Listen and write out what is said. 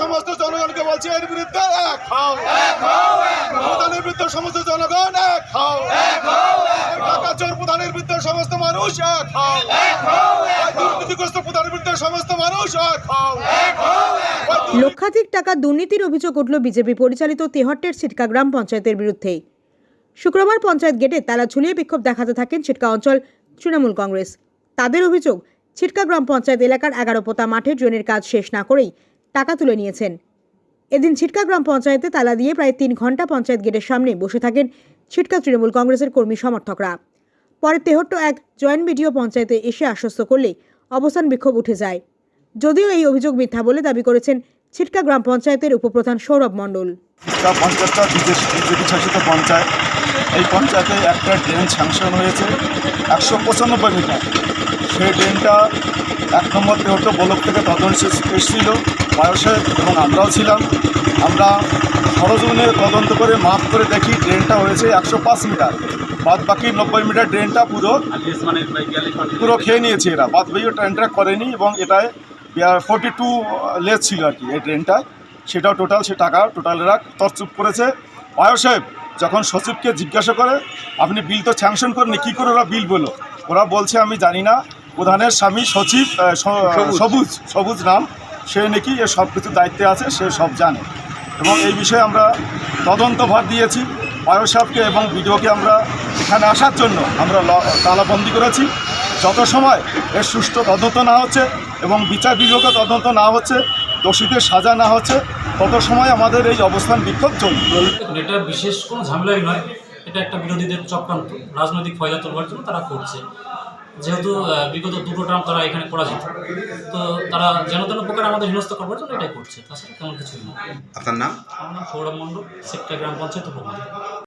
সমস্ত জনগণকে বলছি এর বিরুদ্ধে এক হও। প্রধানের বিরুদ্ধে সমস্ত জনগণ এক হও। টাকা চোর প্রধানের বিরুদ্ধে সমস্ত মানুষ এক হও। দুর্নীতিগ্রস্ত প্রধানের বিরুদ্ধে সমস্ত মানুষ এক হও। লক্ষাধিক টাকা দুর্নীতির অভিযোগ উঠল বিজেপি পরিচালিত তেহট্টের ছিটকা গ্রাম পঞ্চায়েতের বিরুদ্ধে। শুক্রবার পঞ্চায়েত গেটে তালা ঝুলিয়ে বিক্ষোভ দেখাতে থাকেন ছিটকা অঞ্চল তৃণমূল কংগ্রেস। তাদের অভিযোগ ছিটকা গ্রাম পঞ্চায়েত এলাকার এগারো পোতা মাঠের ড্রেনের কাজ শেষ না করেই টাকা তুলে নিয়েছেন। এদিন ছিটকা গ্রাম পঞ্চায়েতে তালা দিয়ে প্রায় তিন ঘণ্টা পঞ্চায়েত গেটের সামনে বসে থাকেন ছিটকা তৃণমূল কংগ্রেসের কর্মী সমর্থকরা। পরে তেহট্ট এক জয়েন্ট বিডিও পঞ্চায়েতে এসে আশ্বস্ত করলে অবস্থান বিক্ষোভ উঠে যায়। যদিও এই অভিযোগ মিথ্যা বলে দাবি করেছেন ছিটকা গ্রাম পঞ্চায়েতের উপপ্রধান সৌরভ মণ্ডল। পঞ্চায়েত। এই পঞ্চায়েতে একটা ড্রেন স্যাংশন হয়েছে একশো পঁচানব্বই মিটার। সেই ড্রেনটা এক নম্বর তেহট্ট ব্লক থেকে তদন্ত এসেছিল বয়সে এবং আমরাও ছিলাম। আমরা সরজমিনে তদন্ত করে মাপ করে দেখি ড্রেনটা হয়েছে একশো পাঁচ মিটার। বাদ বাকি নব্বই মিটার ড্রেনটা পুরো পুরো খেয়ে নিয়েছে এরা। বাদ বাকি ট্রেনটা করেনি এবং এটায় ফোর্টি টু লেস ছিল আর কি এই ড্রেনটা। সেটাও টোটাল সে টাকা টোটাল এরা তরচুপ করেছে। বায়োসাহেব যখন সচিবকে জিজ্ঞাসা করে, আপনি বিল তো স্যাংশন করেনি কী করে ওরা বিল বলো? ওরা বলছে, আমি জানি না। প্রধানের স্বামী সচিব সবুজ। সবুজ নাম। সে নাকি এ সব কিছু দায়িত্বে আছে সে সব জানে। এবং এই বিষয়ে আমরা তদন্ত ভার দিয়েছি। বায়ো সাহেবকে এবং বিডিওকে আমরা এখানে আসার জন্য আমরা ল- তালাবন্দি করেছি। যত সময় এর সুষ্ঠু তদন্ত না হচ্ছে এবং বিচার বিভাগে তদন্ত না হচ্ছে দোষীদের সাজা না হচ্ছে তত সময় আমাদের এই অবস্থান বিক্ষোভ চলবে। এটা বিশেষ কোনো ঝামেলাই নয়। এটা একটা বিরোধীদের চক্রান্ত। রাজনৈতিক ফায়দা তোলবার জন্য তারা করছে। যেহেতু বিগত দুটো টার্ম তারা এখানে পরাজিত। তো তারা যেন তেন প্রকার আমাদের হেনস্থ করবার জন্য এটাই করছে। তাছাড়া তেমন কিছুই নয় আপনার নাম? আমার নাম সৌরভ মণ্ডল সেক্টর গ্রাম পঞ্চায়েত